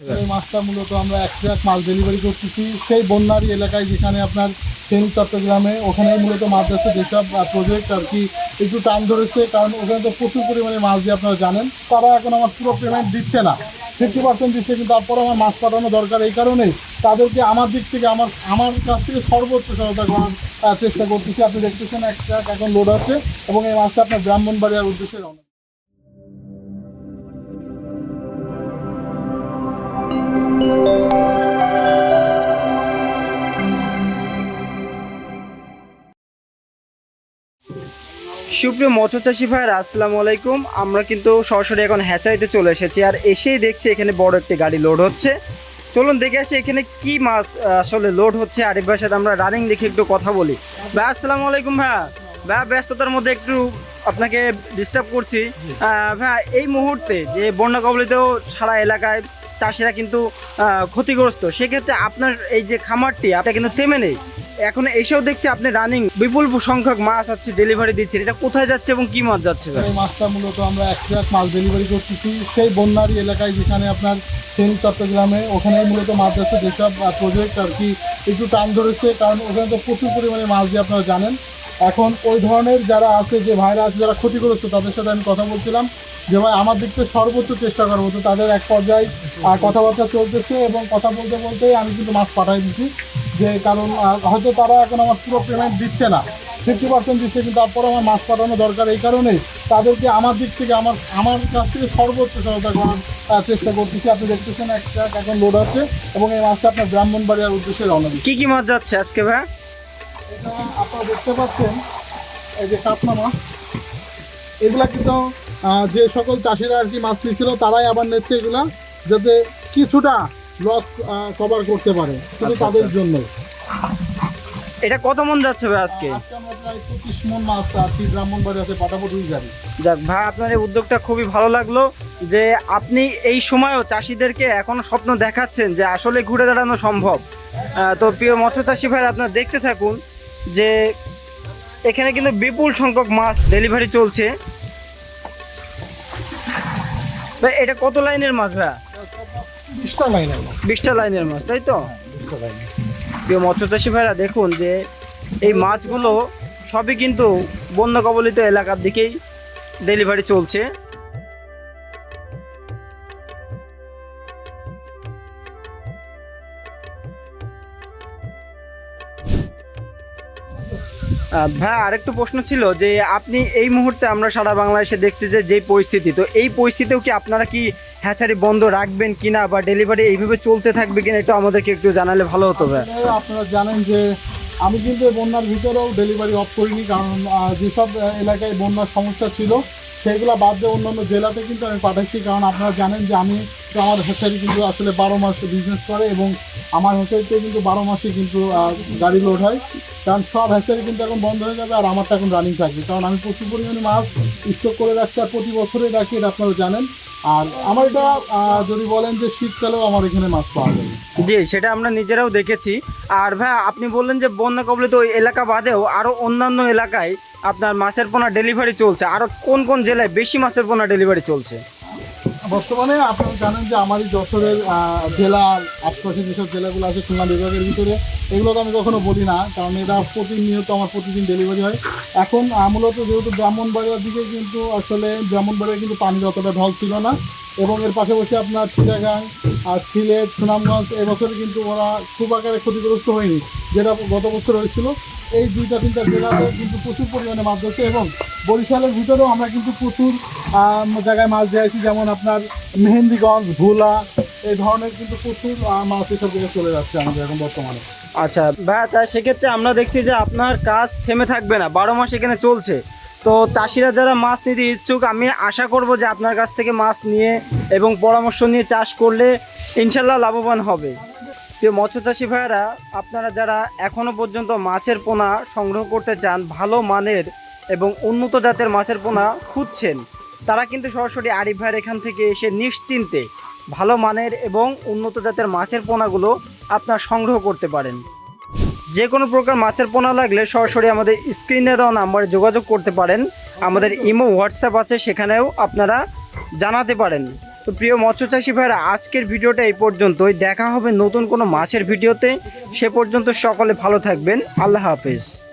এই মাছটা মূলত আমরা এক ট্রাক মাল ডেলিভারি করতেছি। সেই বন্যারি এলাকায় যেখানে আপনার ফেনী চট্টগ্রামে, ওখানেই মূলত মাছ যাচ্ছে যেসব প্রজেক্ট আর কি একটু টান ধরেছে, কারণ ওখানে তো প্রচুর পরিমাণে মাছ দিয়ে আপনারা জানেন। তারা এখন আমার পুরো পেমেন্ট দিচ্ছে না। ফিফটি পার্সেন্ট দিচ্ছে, কিন্তু তারপর আমার মাছ পাঠানো দরকার। এই কারণেই তাদেরকে আমার দিক থেকে, আমার আমার কাছ থেকে সর্বোচ্চ সহায়তা করার চেষ্টা করতেছি। আপনি দেখতেছেন এক এখন লোড হচ্ছে এবং এই মাছটা আপনার ব্রাহ্মণবাড়িয়ার উদ্দেশ্যে রওনা সুপ্রিয় মৎস্য চাষি ভাইয়ের, আসসালামু আলাইকুম। আমরা কিন্তু সরাসরি এখন হ্যাচারিতে চলে এসেছি আর এসেই দেখছি এখানে বড় একটি গাড়ি লোড হচ্ছে। চলুন দেখে আসি এখানে কি মাছ আসলে লোড হচ্ছে। আরিফ ভাইয়ের সাথে আমরা রানিং দেখে একটু কথা বলি। ভাই, আসসালামু আলাইকুম ভাই। ভাইয়া ব্যস্ততার মধ্যে একটু আপনাকে ডিস্টার্ব করছি। ভাইয়া এই মুহূর্তে যে বন্যা কবলিত সারা এলাকায় চাষিরা কিন্তু ক্ষতিগ্রস্ত। সেক্ষেত্রে আপনার এই যে খামারটি, আপনার কিন্তু থেমে নেই। এখন এসেও দেখছি আপনি রানিং বিপুল সংখ্যক মাছ আছে ডেলিভারি দিচ্ছেন। এটা কোথায় যাচ্ছে এবং কি মাছ যাচ্ছে? এই মাছটা মূলত আমরা এক ট্রাক মাল ডেলিভারি করতেছি। সেই বন্যারি এলাকায় যেখানে আপনার ফেনী চট্টগ্রামে, ওখানেই মূলত মাছ যাচ্ছে যেসব প্রজেক্ট আর কি একটু টান ধরেছে। কারণ ওখানে তো প্রচুর পরিমাণে মাছ দিয়ে আপনারা জানেন। এখন ওই ধরনের যারা আছে, যে ভাইরা আছে, যারা ক্ষতিগ্রস্ত, তাদের সাথে আমি কথা বলছিলাম। যে ভাই, আমার দিক থেকে সর্বোচ্চ চেষ্টা করব তো তাদের এক পর্যায়ে কথাবার্তা চলতেছে এবং কথা বলতে বলতেই আমি কিন্তু মাছ পাঠাই দিচ্ছি যে কারণ হয়তো তারা এখন আমার পুরো পেমেন্ট দিচ্ছে না। ফিফটি পার্সেন্ট দিচ্ছে কিন্তু তারপর আমার মাছ পাঠানো দরকার এই কারণেই তাদেরকে আমার দিক থেকে আমার আমার কাছ থেকে সর্বোচ্চ সহায়তা করার চেষ্টা করতেছি। আপনি দেখতেছেন এক ট্রাক এখন লোড হচ্ছে এবং এই মাছটা আপনার ব্রাহ্মণবাড়িয়ার উদ্দেশ্যে রওনা দিচ্ছে। কী কি মাছ যাচ্ছে আজকে ভাই? এটা আপনারা দেখতে পাচ্ছেন এই যে কাতলা মাছ। এগুলা কিন্তু যে সকল চাষিরা আর কি মাছ নিয়েছিল তারাই আবার নিচ্ছে এগুলা যাতে কিছুটা লস কভার করতে পারে শুধু আচ্ছা, তাদের আচ্ছা। জন্য এটা কত মন যাচ্ছে ভাই আজকে? আজকে আমরা প্রায় পঁচিশ মন মাছ আর ব্রাহ্মণবাড়িয়াতে পাঠাবো দুই গাড়ি যাক ভাই আপনার এই উদ্যোগটা খুবই ভালো লাগল যে আপনি এই সময়ও চাষিদেরকে এখনও স্বপ্ন দেখাচ্ছেন যে আসলে ঘুরে দাঁড়ানো সম্ভব। তো প্রিয় মৎস্য চাষি ভাই আপনারা দেখতে থাকুন যে এখানে কিন্তু বিপুল সংখ্যক মাছ ডেলিভারি চলছে। ভাই এটা কত লাইনের মাছ ভাইয়া? বিশটা লাইনের মাছ। বিশটা লাইনের মাছ তাই তো? বিশটা লাইনের। প্রিয় মৎস্যচাষী ভাইরা দেখুন যে এই মাছগুলো সবই কিন্তু বন্যা কবলিত এলাকার দিকেই ডেলিভারি চলছে। ভাই আরেকটু প্রশ্ন ছিল যে আপনি এই মুহূর্তে আমরা সারা বাংলাদেশে দেখছি যে যেই পরিস্থিতি, তো এই পরিস্থিতিও কি আপনারা কি হ্যাচারি বন্ধ রাখবেন কিনা বা ডেলিভারি এইভাবে চলতে থাকবে কিনা একটু আমাদেরকে একটু জানালে ভালো হতো ভাই আপনারা জানেন যে আমি কিন্তু বন্যার ভিতরেও ডেলিভারি অফ করিনি, কারণ যেসব এলাকায় বন্যার সমস্যা ছিল সেগুলো বাদ দিয়ে অন্যান্য জেলাতে কিন্তু আমি পাঠাচ্ছি কারণ আপনারা জানেন যে আমি তো আমার হ্যাচারি কিন্তু আসলে বারো মাস বিজনেস করে এবং আমার হ্যাচারিতে কিন্তু বারো মাসে কিন্তু গাড়ি লোড হয়। কারণ সব হ্যাচারি কিন্তু এখন বন্ধ হয়ে যাবে আর আমারটা এখন রানিং থাকবে। কারণ আমি প্রচুর পরিমাণে মাছ স্টক করে রাখছি আর প্রতি বছরে রাখি, এটা আপনারা জানেন। আর আমার এটা যদি বলেন যে শীতকালেও আমার এখানে মাছ পাওয়া যাবে জি, সেটা আমরা নিজেরাও দেখেছি। আর ভাই, আপনি বললেন যে বন্যা কবলিত ওই এলাকা বাদেও আরও অন্যান্য এলাকায় আপনার মাছের পোনা ডেলিভারি চলছে। আরও কোন কোন জেলায় বেশি মাছের পোনা ডেলিভারি চলছে? বর্তমানে আপনারা জানেন যে আমার এই যশোরের জেলা আশপাশে যেসব জেলাগুলো আছে, খুলনা বিভাগের ভিতরে এগুলো তো আমি কখনো বলি না, কারণ এটা প্রতিনিয়ত আমার প্রতিদিন ডেলিভারি হয়। এখন মূলত যেহেতু ব্রাহ্মণবাড়িয়ার দিকে কিন্তু আসলে ব্রাহ্মণবাড়িয়া কিন্তু পানির অতটা ঢল ছিল না। এবং এর পাশাপাশি আপনার চিটাগাং আর সিলেট, সুনামগঞ্জ এবছরে কিন্তু ওরা খুব আকারে ক্ষতিগ্রস্ত হয়নি, যেটা গত বছর হয়েছিল। এই দুইটা, তিনটা জেলাতে কিন্তু প্রচুর পরিমাণে মাছ ধরছে এবং বরিশালের ভিতরেও আমরা কিন্তু প্রচুর জায়গায় মাছ দিয়েছি যেমন আপনার মেহেন্দিগঞ্জ, ভোলা, এই ধরনের কিন্তু প্রচুর মাছ এসব জায়গায় চলে যাচ্ছে আমাদের এখন বর্তমানে। আচ্ছা ভাই তা সেক্ষেত্রে আমরা দেখছি যে আপনার কাজ থেমে থাকবে না, বারো মাস এখানে চলছে। তো চাষিরা যারা মাছ নিতে ইচ্ছুক, আমি আশা করব যে আপনার কাছ থেকে মাছ নিয়ে এবং পরামর্শ নিয়ে চাষ করলে ইনশাল্লাহ লাভবান হবে। প্রিয় মৎস্য চাষি ভাইয়েরা, আপনারা যারা এখনও পর্যন্ত মাছের পোনা সংগ্রহ করতে চান, ভালো মানের এবং উন্নত জাতের মাছের পোনা খুঁজছেন, তারা কিন্তু সরাসরি আরিফ ভাইয়ের এখান থেকে এসে নিশ্চিন্তে ভালো মানের এবং উন্নত জাতের মাছের পোনাগুলো আপনার সংগ্রহ করতে পারেন। যে কোনো প্রকার মাছের পোনা লাগলে সরাসরি আমাদের স্ক্রিনে দেওয়া নাম্বারে যোগাযোগ করতে পারেন। আমাদের ইমো, হোয়াটসঅ্যাপ আছে, সেখানেও আপনারা জানাতে পারেন। তো প্রিয় মৎস্যচাষী ভাইরা, আজকের ভিডিওটা এই পর্যন্তই। দেখা হবে নতুন কোনো মাছের ভিডিওতে। সে পর্যন্ত সকলে ভালো থাকবেন। আল্লাহ হাফেজ।